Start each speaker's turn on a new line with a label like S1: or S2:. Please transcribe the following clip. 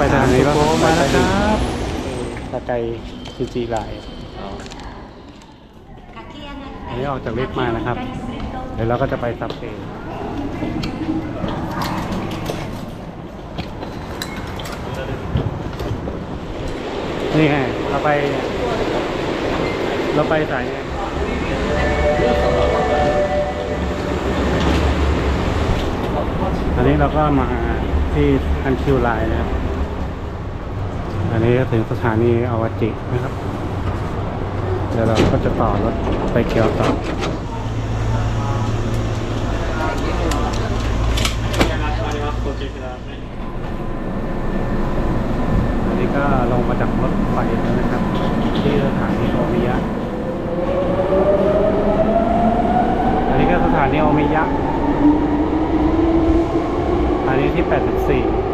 S1: ไปสถานีรถไฟมาแล้วคร
S2: ับ
S1: ตะไกชิจิไลน์อันนี้ออกจากลิฟต์มานะครับ เดี๋ยวเราก็จะไปซับเองนี่ไงเราไป เราไปสายเนี่ยอันนี้เราก็มาที่อันคิวไลน์นะครับอั นี้ก็ถึงสถานีอวจินะครับ เดี๋ยวเราก็จะต่อรถไปเกียวต่ออันนี้ก็ลงมาจากรถไฟแล้วนะครับ ที่สถานีโอมิยะ อันนี้ก็สถานีโอมยะอันนี้ที่ 84